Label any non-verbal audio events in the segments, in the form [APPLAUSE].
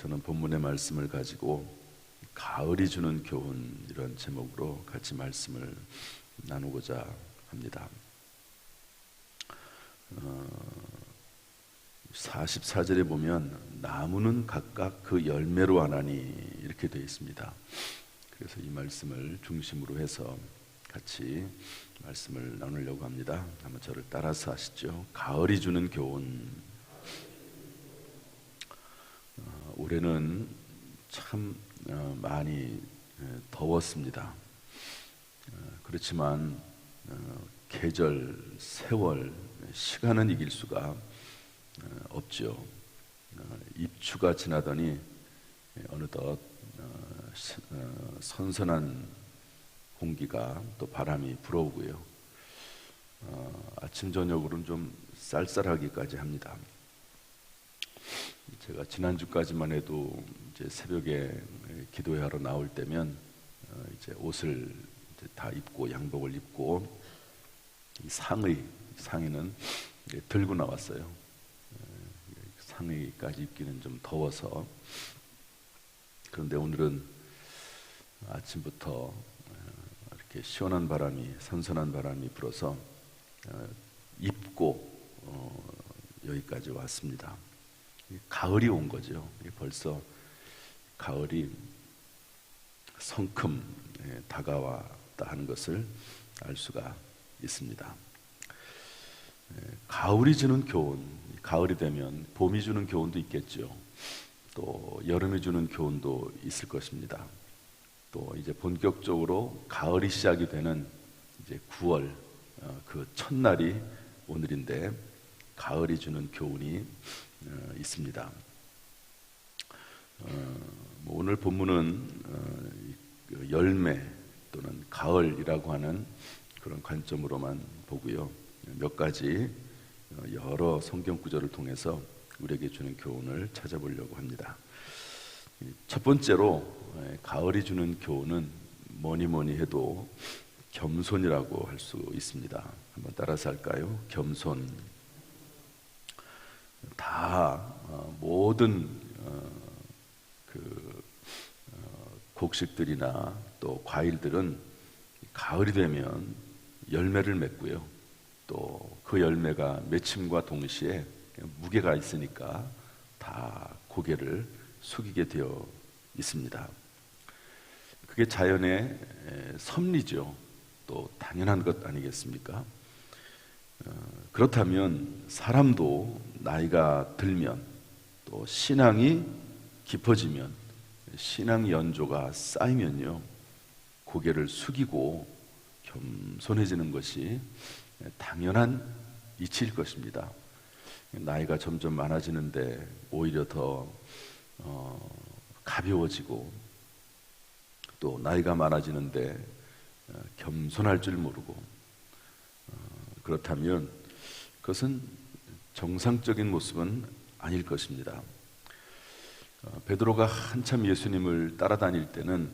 저는 본문의 말씀을 가지고 가을이 주는 교훈 이런 제목으로 같이 말씀을 나누고자 합니다. 어, 44절에 보면 나무는 각각 그 열매로 하나니 이렇게 되어 있습니다. 그래서 이 말씀을 중심으로 해서 같이 말씀을 나누려고 합니다. 한번 저를 따라서 하시죠. 가을이 주는 교훈. 어, 올해는 참 어, 많이 어, 더웠습니다. 어, 그렇지만 어, 계절, 세월, 시간은 이길 수가. 어, 입추가 지나더니 어느덧 어, 시- 어, 선선한 공기가 또 바람이 불어오고요. 어, 아침 저녁으로는 좀 쌀쌀하기까지 합니다. 제가 지난주까지만 해도 이제 새벽에 기도하러 나올 때면 어, 이제 옷을 이제 다 입고 양복을 입고 이 상의 상의는 들고 나왔어요. 어, 상의까지 입기는 좀 더워서 그런데 오늘은 아침부터 어, 이렇게 시원한 바람이 선선한 바람이 불어서 어, 입고 어, 여기까지 왔습니다. 이 가을이 온 거죠. 이 벌써 가을이 성큼 예, 다가왔다 하는 것을 알 수가 있습니다. 예, 가을이 주는 교훈, 가을이 되면 봄이 주는 교훈도 있겠죠. 또 여름이 주는 교훈도 있을 것입니다. 또 이제 본격적으로 가을이 시작이 되는 이제 9월 어, 그 첫날이 오늘인데 가을이 주는 교훈이 어, 있습니다. 어, 뭐 오늘 본문은 어, 이그 열매 또는 가을이라고 하는 그런 관점으로만 보고요. 몇 가지 어, 여러 성경 구절을 통해서 우리에게 주는 교훈을 찾아보려고 합니다. 이첫 번째로 에, 가을이 주는 교훈은 뭐니 뭐니 해도 겸손이라고 할 수 있습니다. 한번 따라서 할까요? 겸손. 다 어, 모든 어, 그 어, 곡식들이나 또 과일들은 가을이 되면 열매를 맺고요. 또 그 열매가 맺힘과 동시에 무게가 있으니까 다 고개를 숙이게 되어 있습니다. 그게 자연의 에, 섭리죠. 또 당연한 것 아니겠습니까? 어, 그렇다면 사람도 나이가 들면 또 신앙이 깊어지면 신앙 연조가 쌓이면요 고개를 숙이고 겸손해지는 것이 당연한 이치일 것입니다. 나이가 점점 많아지는데 오히려 더 어, 가벼워지고 또 나이가 많아지는데 어, 겸손할 줄 모르고 어, 그렇다면 그것은 정상적인 모습은 아닐 것입니다. 어, 베드로가 한참 예수님을 따라다닐 때는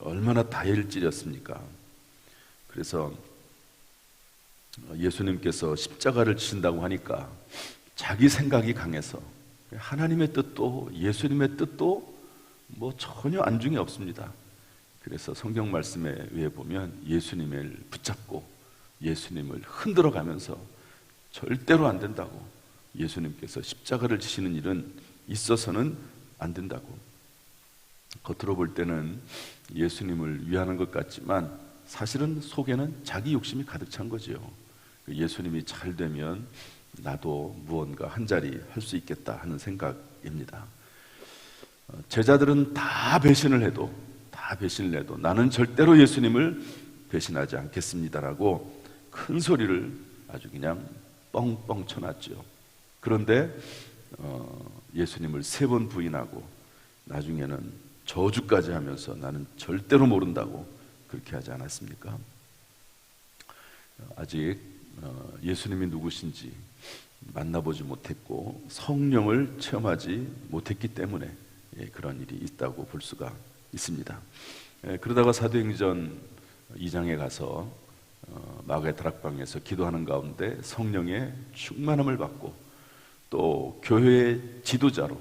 얼마나 다혈질이었습니까? 그래서 어, 예수님께서 십자가를 지신다고 하니까 자기 생각이 강해서 하나님의 뜻도 예수님의 뜻도 뭐 전혀 안중에 없습니다. 그래서 성경 말씀에 의해 보면 예수님을 붙잡고 예수님을 흔들어 가면서 절대로 안 된다고 예수님께서 십자가를 지시는 일은 있어서는 안 된다고 겉으로 볼 때는 예수님을 위하는 것 같지만 사실은 속에는 자기 욕심이 가득 찬 거지요. 그 예수님이 잘 되면 나도 무언가 한 자리 할 수 있겠다 하는 생각입니다. 어, 제자들은 다 배신을 해도 다 배신을 해도 나는 절대로 예수님을 배신하지 않겠습니다라고 큰 소리를 아주 그냥 뻥뻥 쳐놨죠. 그런데 어, 예수님을 세 번 부인하고 나중에는 저주까지 하면서 나는 절대로 모른다고 그렇게 하지 않았습니까? 어, 아직 어, 예수님이 누구신지 만나보지 못했고 성령을 체험하지 못했기 때문에 예, 그런 일이 있다고 볼 수가 있습니다. 예, 그러다가 사도행전 2장에 가서 어, 마가의 다락방에서 기도하는 가운데 성령의 충만함을 받고 또 교회의 지도자로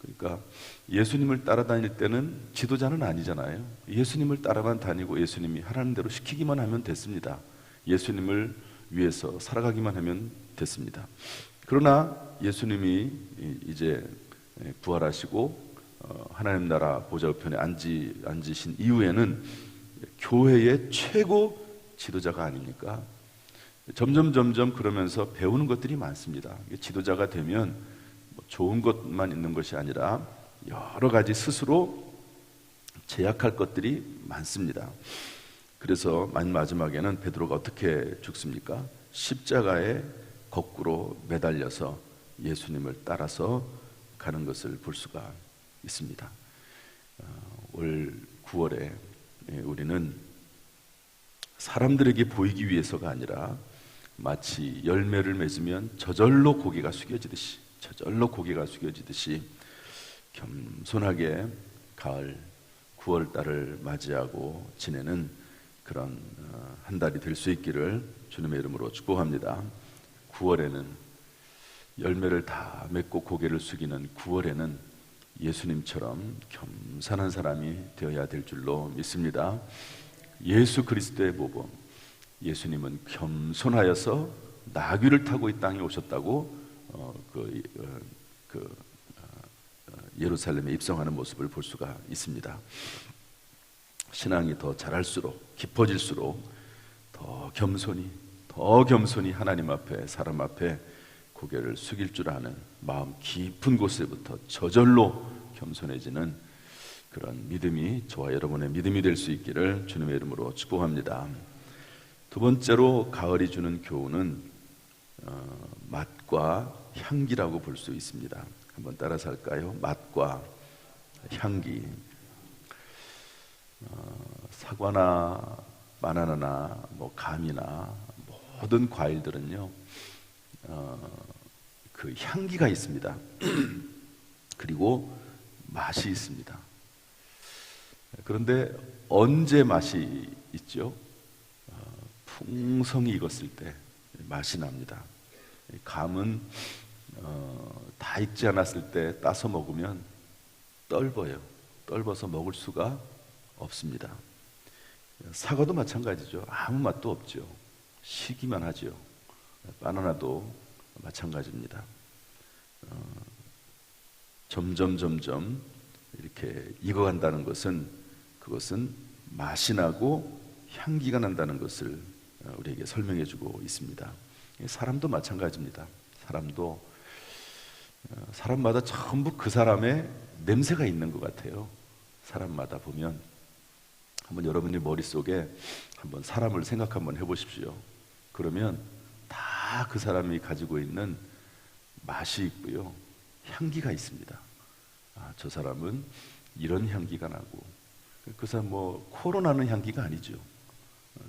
그러니까 예수님을 따라다닐 때는 지도자는 아니잖아요. 예수님을 따라만 다니고 예수님이 하라는 대로 시키기만 하면 됐습니다. 예수님을 위해서 살아가기만 하면 됐습니다. 그러나 예수님이 이제 부활하시고 어, 하나님 나라 보좌 우편에 앉으, 앉으신 이후에는 교회의 최고 지도자가 아닙니까? 점점 점점 그러면서 배우는 것들이 많습니다. 지도자가 되면 뭐 좋은 것만 있는 것이 아니라 여러 가지 스스로 제약할 것들이 많습니다. 그래서 만 마지막에는 베드로가 어떻게 죽습니까? 십자가에 거꾸로 매달려서 예수님을 따라서 가는 것을 볼 수가 있습니다. 어, 올 9월에 예, 우리는 사람들에게 보이기 위해서가 아니라 마치 열매를 맺으면 저절로 고개가 숙여지듯이 저절로 고개가 숙여지듯이 겸손하게 가을 9월 달을 맞이하고 지내는 그런 어, 한 달이 될 수 있기를 주님의 이름으로 축복합니다. 9월에는 열매를 다 맺고 고개를 숙이는 9월에는 예수님처럼 겸손한 사람이 되어야 될 줄로 믿습니다. 예수 그리스도의 모범, 예수님은 겸손하여서 나귀를 타고 이 땅에 오셨다고 어, 그, 어, 그 어, 예루살렘에 입성하는 모습을 볼 수가 있습니다. 신앙이 더 자랄수록 깊어질수록 더 겸손히 더 겸손히 하나님 앞에 사람 앞에 고개를 숙일 줄 아는 마음 깊은 곳에부터 저절로 겸손해지는 그런 믿음이 저와 여러분의 믿음이 될 수 있기를 주님의 이름으로 축복합니다. 두 번째로 가을이 주는 교훈은 어, 맛과 향기라고 볼 수 있습니다. 한번 따라서 할까요? 맛과 향기. 어, 사과나 바나나나 뭐 감이나 모든 과일들은요 어, 그 향기가 있습니다. [CLEARS THROAT] 그리고 맛이 있습니다. 그런데 언제 맛이 있죠? 어, 풍성이 익었을 때 맛이 납니다. 감은 어, 다 익지 않았을 때 따서 먹으면 떫어요. 떫어서 먹을 수가 없습니다. 사과도 마찬가지죠. 아무 맛도 없죠. 시기만 하죠. 바나나도 마찬가지입니다. 어, 점점 점점 이렇게 익어간다는 것은 그것은 맛이 나고 향기가 난다는 것을 어, 우리에게 설명해 주고 있습니다. 사람도 마찬가지입니다. 사람도 어, 사람마다 전부 그 사람의 냄새가 있는 것 같아요. 사람마다 보면 한번 여러분의 머릿속에 한번 사람을 생각 한번 해보십시오. 그러면 다 그 사람이 가지고 있는 맛이 있고요. 향기가 있습니다. 아, 저 사람은 이런 향기가 나고 그 사람 뭐 코로 나는 향기가 아니죠.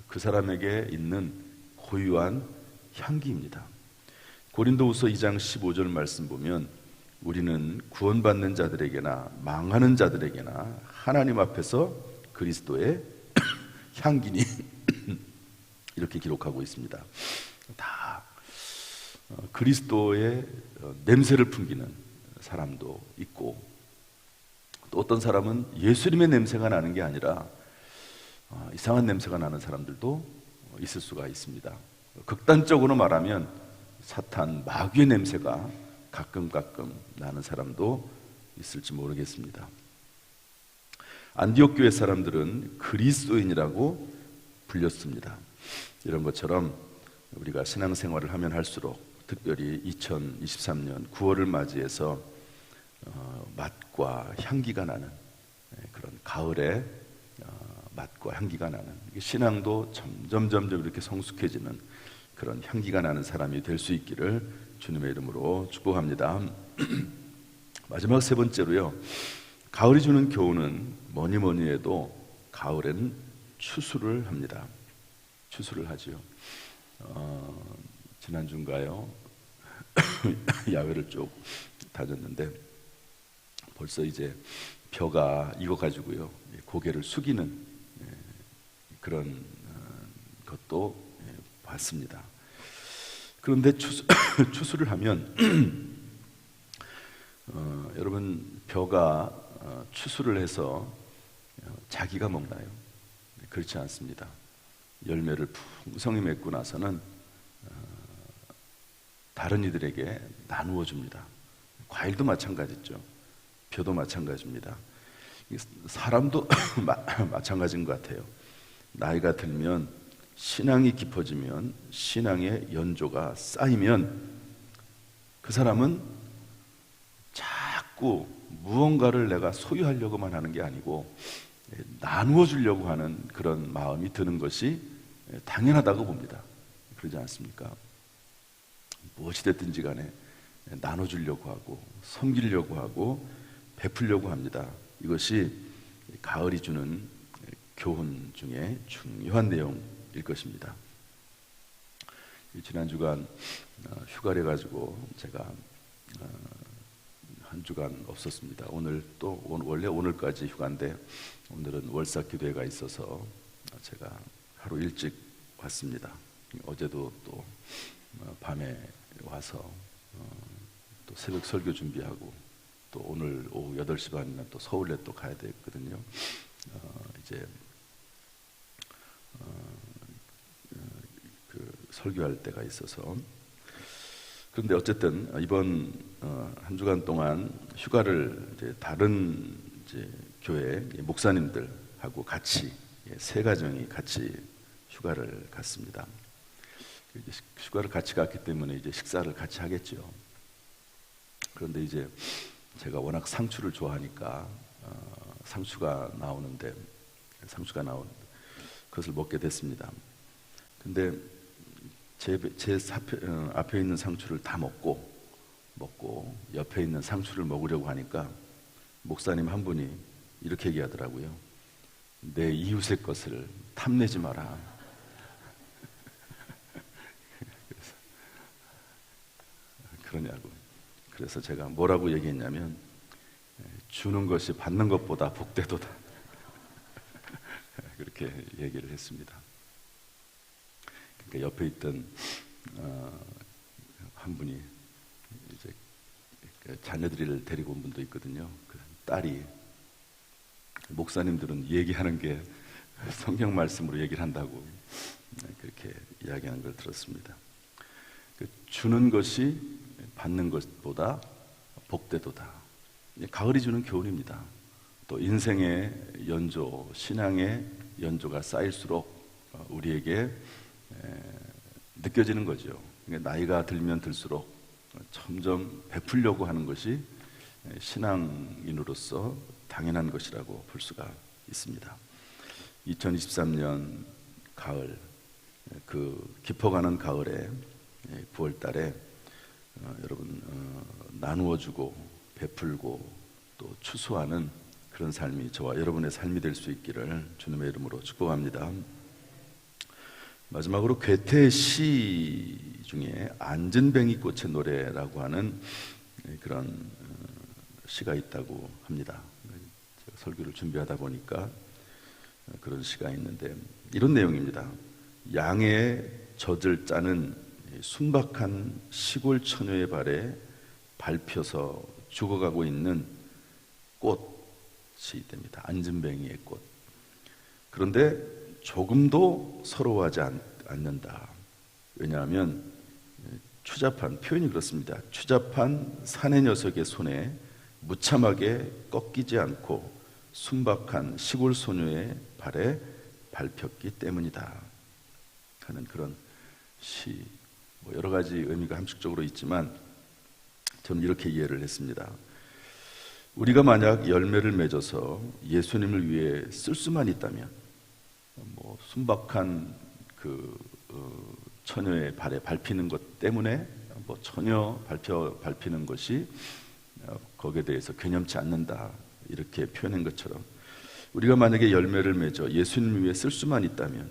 그 사람에게 있는 고유한 향기입니다. 고린도후서 2장 15절 말씀 보면 우리는 구원받는 자들에게나 망하는 자들에게나 하나님 앞에서 그리스도의 [COUGHS] 향기니 [COUGHS] 이렇게 기록하고 있습니다. 다 어, 그리스도의 어, 냄새를 풍기는 사람도 있고 또 어떤 사람은 예수님의 냄새가 나는 게 아니라 어, 이상한 냄새가 나는 사람들도 있을 수가 있습니다. 극단적으로 말하면 사탄 마귀의 냄새가 가끔 가끔 나는 사람도 있을지 모르겠습니다. 안디옥 교회 사람들은 그리스도인이라고 불렸습니다. 이런 것처럼 우리가 신앙생활을 하면 할수록 특별히 2023년 9월을 맞이해서 어, 맛과 향기가 나는 예, 그런 가을에 어, 맛과 향기가 나는 신앙도 점점 점점 이렇게 성숙해지는 그런 향기가 나는 사람이 될 수 있기를 주님의 이름으로 축복합니다. [CLEARS THROAT] 마지막 세 번째로요. 가을이 주는 교훈은 뭐니 뭐니 해도 가을에는 추수를 합니다. 추수를 하지요. 어, 지난 주인가요? [CLEARS THROAT] 야외를 쭉 다녔는데 벌써 이제 벼가 익어 가지고요. 고개를 숙이는 예, 그런 어, 것도 예, 봤습니다. 그런데 추수, [COUGHS] 추수를 하면 [CLEARS THROAT] 어, 여러분 벼가 어, 추수를 해서 어, 자기가 먹나요? 네, 그렇지 않습니다. 열매를 풍성히 맺고 나서는 어, 다른 이들에게 나누어 줍니다. 과일도 마찬가지죠. 벼도 마찬가지입니다. 이 사람도 [COUGHS] 마- [COUGHS] 마찬가지인 것 같아요. 나이가 들면 신앙이 깊어지면 신앙의 연조가 쌓이면 그 사람은 자꾸 무언가를 내가 소유하려고만 하는 게 아니고 예, 나누어 주려고 하는 그런 마음이 드는 것이 예, 당연하다고 봅니다. 그러지 않습니까? 무엇이 됐든지 간에 예, 나눠 주려고 하고 섬기려고 하고 베풀려고 합니다. 이것이 가을이 주는 교훈 중에 중요한 내용일 것입니다. 이 지난 주간 어, 휴가를 가지고 제가 어, 한 주간 없었습니다. 오늘 또 오- 원래 오늘까지 휴가인데 오늘은 월사 기도회가 있어서 제가 하루 일찍 왔습니다. 어제도 또 어, 밤에 와서 어, 또 새벽 설교 준비하고 또 오늘 오후 8시 반이면 또 서울에 또 가야 되거든요. 어, 이제 어, 어, 그 설교할 때가 있어서 그런데 어쨌든 이번 어, 한 주간 동안 휴가를 이제 다른 이제 교회 목사님들하고 같이 예, 세 가정이 같이 휴가를 갔습니다. 휴가를 같이 갔기 때문에 이제 식사를 같이 하겠죠. 그런데 이제 제가 워낙 상추를 좋아하니까 어, 상추가 나오는데 상추가 나온 그것을 먹게 됐습니다. 근데 제, 제 사표, 어, 앞에 있는 상추를 다 먹고 먹고 옆에 있는 상추를 먹으려고 하니까 목사님 한 분이 이렇게 얘기하더라고요. 내 이웃의 것을 탐내지 마라. [LAUGHS] 그러냐고. 그래서 제가 뭐라고 얘기했냐면 에, 주는 것이 받는 것보다 복되도다. [LAUGHS] 그렇게 얘기를 했습니다. 그러니까 옆에 있던 어, 한 분이 이제 그 자녀들을 데리고 온 분도 있거든요. 그 딸이 목사님들은 얘기하는 게 성경 말씀으로 얘기를 한다고 그렇게 이야기하는 걸 들었습니다. 그 주는 것이 받는 것보다 복되도다. 가을이 주는 교훈입니다. 또 인생의 연조, 신앙의 연조가 쌓일수록 어, 우리에게 에, 느껴지는 거죠. 나이가 들면 들수록 점점 베풀려고 하는 것이 에, 신앙인으로서 당연한 것이라고 볼 수가 있습니다. 2023년 가을 에, 그 깊어가는 가을에 9월 달에 어, 여러분 어, 나누어주고 베풀고 또 추수하는 그런 삶이 저와 여러분의 삶이 될 수 있기를 주님의 이름으로 축복합니다. 마지막으로 괴테 시 중에 안전뱅이 꽃의 노래라고 하는 그런 어, 시가 있다고 합니다. 설교를 준비하다 보니까 그런 시가 있는데 이런 내용입니다. 양의 젖을 짜는 순박한 시골 처녀의 발에 밟혀서 죽어가고 있는 꽃이 됩니다. 안전뱅이의 꽃. 그런데 조금도 서러워하지 않, 않는다. 왜냐하면 추잡한 표현이 그렇습니다. 추잡한 사내 녀석의 손에 무참하게 꺾이지 않고 순박한 시골 소녀의 발에 밟혔기 때문이다. 하는 그런 시, 뭐 여러 가지 의미가 함축적으로 있지만 저는 이렇게 이해를 했습니다. 우리가 만약 열매를 맺어서 예수님을 위해 쓸 수만 있다면 뭐 순박한 그 어, 처녀의 발에 밟히는 것 때문에 뭐 전혀 밟혀 밟히는 것이 어, 거기에 대해서 괴념치 않는다 이렇게 표현한 것처럼 우리가 만약에 열매를 맺어 예수님을 위해 쓸 수만 있다면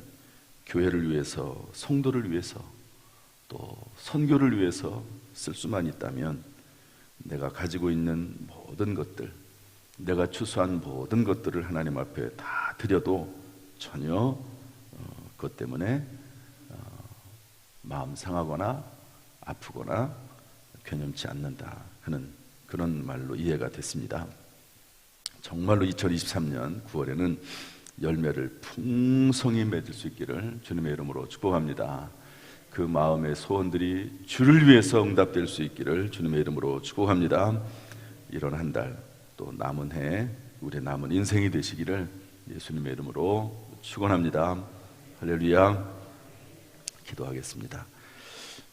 교회를 위해서 성도를 위해서 또 선교를 위해서 쓸 수만 있다면 내가 가지고 있는 모든 것들 내가 추수한 모든 것들을 하나님 앞에 다 드려도 전혀 어, 그것 때문에 어, 마음 상하거나 아프거나 괴념치 않는다 하는 그런 말로 이해가 됐습니다. 정말로 2023년 9월에는 열매를 풍성히 맺을 수 있기를 주님의 이름으로 축복합니다. 그 마음의 소원들이 주를 위해서 응답될 수 있기를 주님의 이름으로 축복합니다. 이런 한 달 또 남은 해 우리의 남은 인생이 되시기를 예수님의 이름으로 축원합니다. 할렐루야. 기도하겠습니다.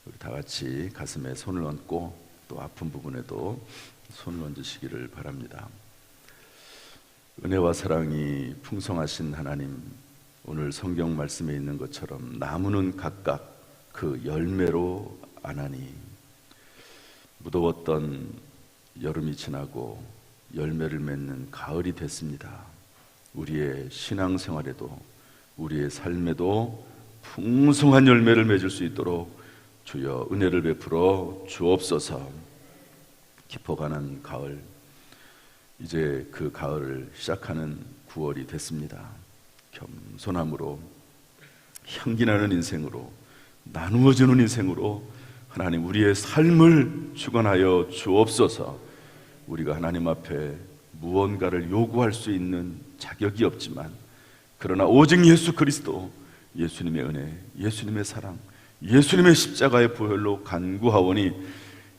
우리 다 같이 가슴에 손을 얹고 또 아픈 부분에도 손을 얹으시기를 바랍니다. 은혜와 사랑이 풍성하신 하나님, 오늘 성경 말씀에 있는 것처럼 나무는 각각 그 열매로 아나니 무더웠던 여름이 지나고 열매를 맺는 가을이 됐습니다. 우리의 신앙생활에도 우리의 삶에도 풍성한 열매를 맺을 수 있도록 주여 은혜를 베풀어 주옵소서. 깊어가는 가을 이제 그 가을을 시작하는 9월이 됐습니다. 겸손함으로 향기나는 인생으로 나누어지는 인생으로 하나님 우리의 삶을 주관하여 주옵소서. 우리가 하나님 앞에 무언가를 요구할 수 있는 자격이 없지만 그러나 오직 예수 그리스도 예수님의 은혜, 예수님의 사랑, 예수님의 십자가의 보혈로 간구하오니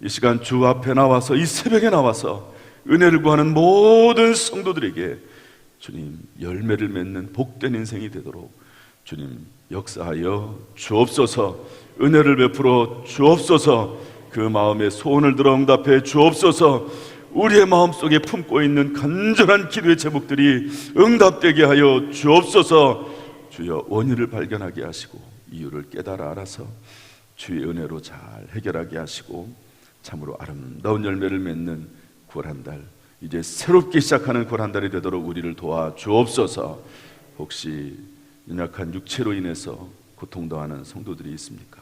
이 시간 주 앞에 나와서 이 새벽에 나와서 은혜를 구하는 모든 성도들에게 주님 열매를 맺는 복된 인생이 되도록 주님 역사하여 주옵소서. 은혜를 베풀어 주옵소서. 그 마음에 소원을 들어 응답해 주옵소서. 우리의 마음속에 품고 있는 간절한 기도의 제목들이 응답되게 하여 주옵소서. 주여 원인을 발견하게 하시고 이유를 깨달아 알아서 주의 은혜로 잘 해결하게 하시고 참으로 아름다운 열매를 맺는 9월 한달 이제 새롭게 시작하는 9월 한 달이 되도록 우리를 도와 주옵소서. 혹시 연약한 육체로 인해서 고통당하는 성도들이 있습니까?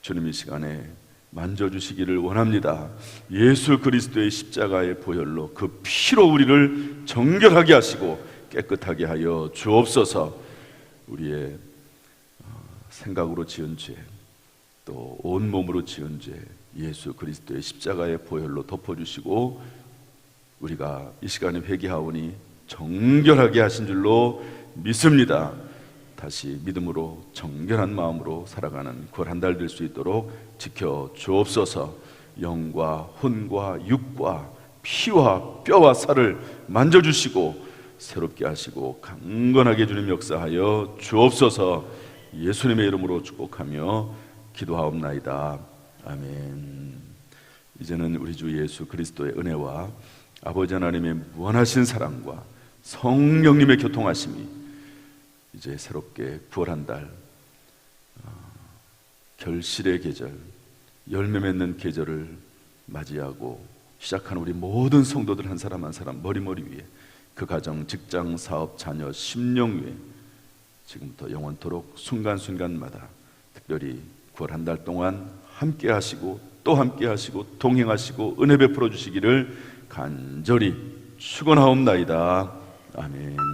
주님 이 시간에 만져주시기를 원합니다. 예수 그리스도의 십자가의 보혈로 그 피로 우리를 정결하게 하시고 깨끗하게 하여 주옵소서 우리의 어, 생각으로 지은 죄, 또 온몸으로 지은 죄, 예수 그리스도의 십자가의 보혈로 덮어주시고 우리가 이 시간에 회개하오니 정결하게 하신 줄로 믿습니다. 다시 믿음으로 정결한 마음으로 살아가는 9월 한 달 될 수 있도록 지켜 주옵소서. 영과 혼과 육과 피와 뼈와 살을 만져 주시고 새롭게 하시고 강건하게 주님 역사하여 주옵소서. 예수님의 이름으로 축복하며 기도하옵나이다. 아멘. 이제는 우리 주 예수 그리스도의 은혜와 아버지 하나님의 무한하신 사랑과 성령님의 교통하심이 이제 새롭게 9월 한 달 어, 결실의 계절, 열매 맺는 계절을 맞이하고 시작하는 우리 모든 성도들 한 사람 한 사람 머리머리 위에 그 가정, 직장, 사업, 자녀, 심령 위에 지금부터 영원토록 순간순간마다 특별히 9월 한 달 동안 함께 하시고 또 함께 하시고 동행하시고 은혜 베풀어 주시기를 간절히 축원하옵나이다. 아멘.